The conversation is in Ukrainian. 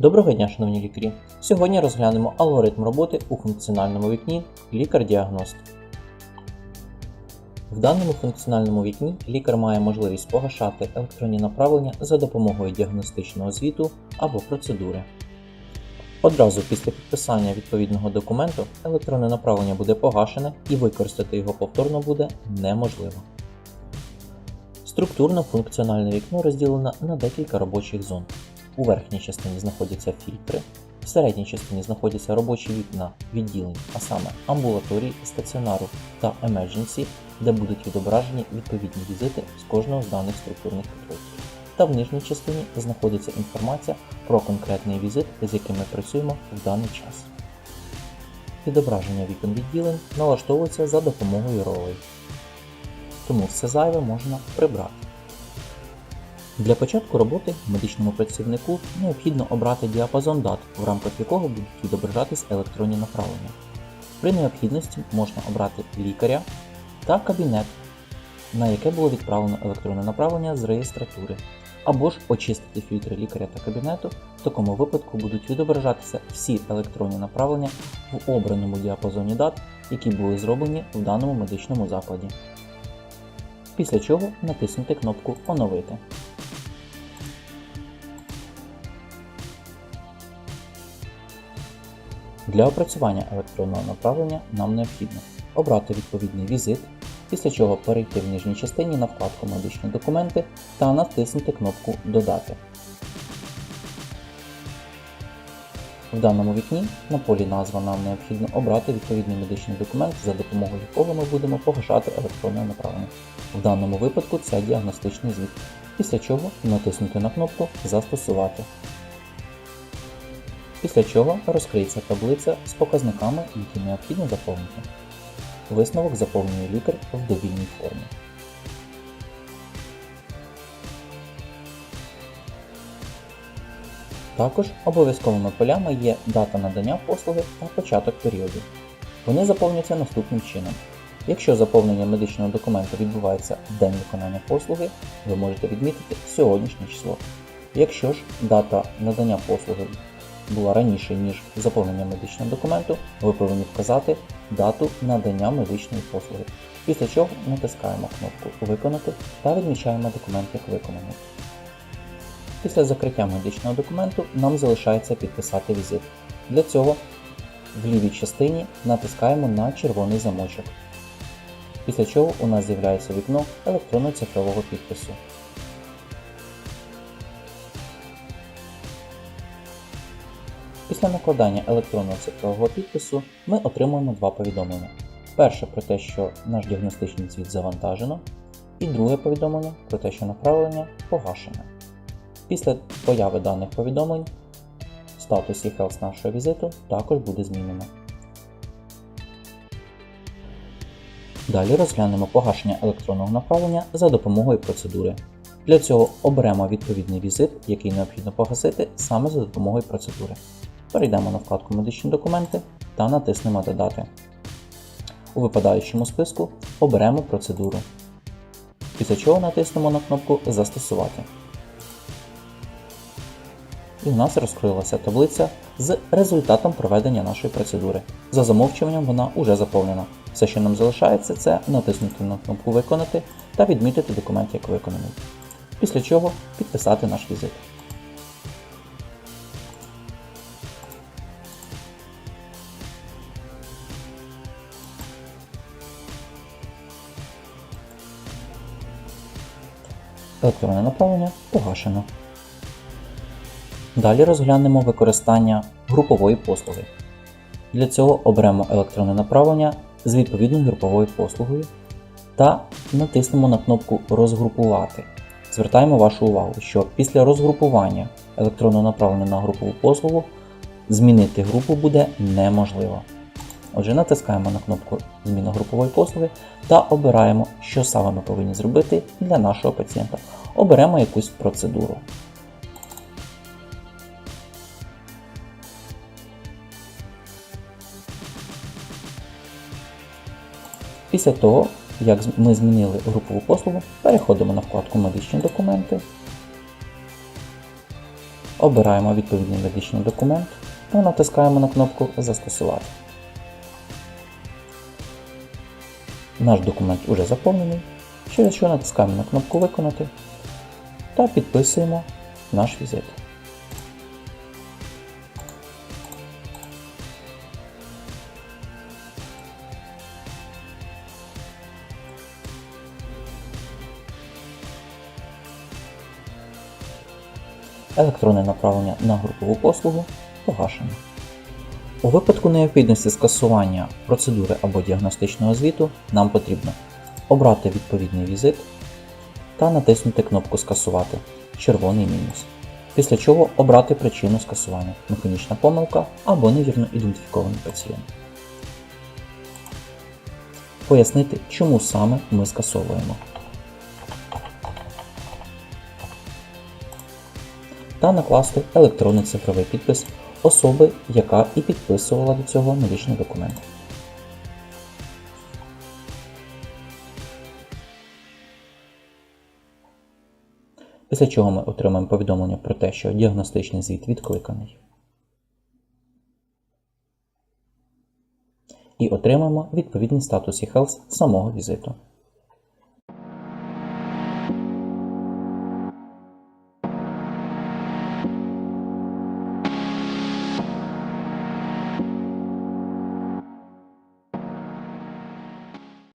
Доброго дня, шановні лікарі! Сьогодні розглянемо алгоритм роботи у функціональному вікні Лікар-діагност. В даному функціональному вікні лікар має можливість погашати електронні направлення за допомогою діагностичного звіту або процедури. Одразу після підписання відповідного документу електронне направлення буде погашене і використати його повторно буде неможливо. Структурно функціональне вікно розділено на декілька робочих зон. У верхній частині знаходяться фільтри, в середній частині знаходяться робочі вікна відділень, а саме амбулаторії, стаціонару та emergency, де будуть відображені відповідні візити з кожного з даних структурних підрозділів. Та в нижній частині знаходиться інформація про конкретний візит, з яким ми працюємо в даний час. Відображення вікон відділень налаштовується за допомогою ролей, тому все зайве можна прибрати. Для початку роботи медичному працівнику необхідно обрати діапазон дат, в рамках якого будуть відображатись електронні направлення. При необхідності можна обрати лікаря та кабінет, на яке було відправлено електронне направлення з реєстратури, або ж очистити фільтри лікаря та кабінету, в такому випадку будуть відображатися всі електронні направлення в обраному діапазоні дат, які були зроблені в даному медичному закладі. Після чого натиснути кнопку Оновити. Для опрацювання електронного направлення нам необхідно обрати відповідний візит, після чого перейти в нижній частині на вкладку Медичні документи та натиснути кнопку Додати. В даному вікні на полі назва нам необхідно обрати відповідний медичний документ, за допомогою якого ми будемо погашати електронне направлення. В даному випадку це діагностичний звіт, після чого натиснути на кнопку Застосувати. Після чого розкриється таблиця з показниками, які необхідно заповнити. Висновок заповнює лікар в довільній формі. Також обов'язковими полями є дата надання послуги та початок періоду. Вони заповнюються наступним чином. Якщо заповнення медичного документу відбувається в день виконання послуги, ви можете відмітити сьогоднішнє число. Якщо ж дата надання послуги була раніше, ніж заповнення медичного документу, ви повинні вказати дату надання медичної послуги. Після чого натискаємо кнопку Виконати та відмічаємо документ як виконаний. Після закриття медичного документу нам залишається підписати візит. Для цього в лівій частині натискаємо на червоний замочок. Після чого у нас з'являється вікно електронно-цифрового підпису. Після накладання електронного цифрового підпису ми отримуємо два повідомлення. Перше про те, що наш діагностичний звіт завантажено, і друге повідомлення про те, що направлення погашене. Після появи даних повідомлень статус e-health нашого візиту також буде змінено. Далі розглянемо погашення електронного направлення за допомогою процедури. Для цього оберемо відповідний візит, який необхідно погасити саме за допомогою процедури. Перейдемо на вкладку Медичні документи та натиснемо Додати. У випадаючому списку оберемо процедуру. Після чого натиснемо на кнопку Застосувати. І в нас розкрилася таблиця з результатом проведення нашої процедури. За замовчуванням вона уже заповнена. Все, що нам залишається, це натиснути на кнопку Виконати та відмітити документ як виконаний. Після чого підписати наш візит. Електронне направлення погашено. Далі розглянемо використання групової послуги. Для цього оберемо електронне направлення з відповідною груповою послугою та натиснемо на кнопку Розгрупувати. Звертаємо вашу увагу, що після розгрупування електронного направлення на групову послугу змінити групу буде неможливо. Отже, натискаємо на кнопку Зміна групової послуги та обираємо, що саме ми повинні зробити для нашого пацієнта. Оберемо якусь процедуру. Після того, як ми змінили групову послугу, переходимо на вкладку Медичні документи Обираємо відповідний медичний документ та натискаємо на кнопку Застосувати. Наш документ уже заповнений, через що натискаємо на кнопку Виконати та підписуємо наш візит. Електронне направлення на групову послугу погашено. У випадку необхідності скасування процедури або діагностичного звіту нам потрібно обрати відповідний візит та натиснути кнопку Скасувати червоний мінус. Після чого обрати причину скасування механічна помилка або невірно ідентифікований пацієнт. Пояснити, чому саме ми скасовуємо. Та накласти електронний цифровий підпис особи, яка і підписувала до цього медичний документ. Після чого ми отримаємо повідомлення про те, що діагностичний звіт відкликаний. І отримаємо відповідний статус e-Health самого візиту.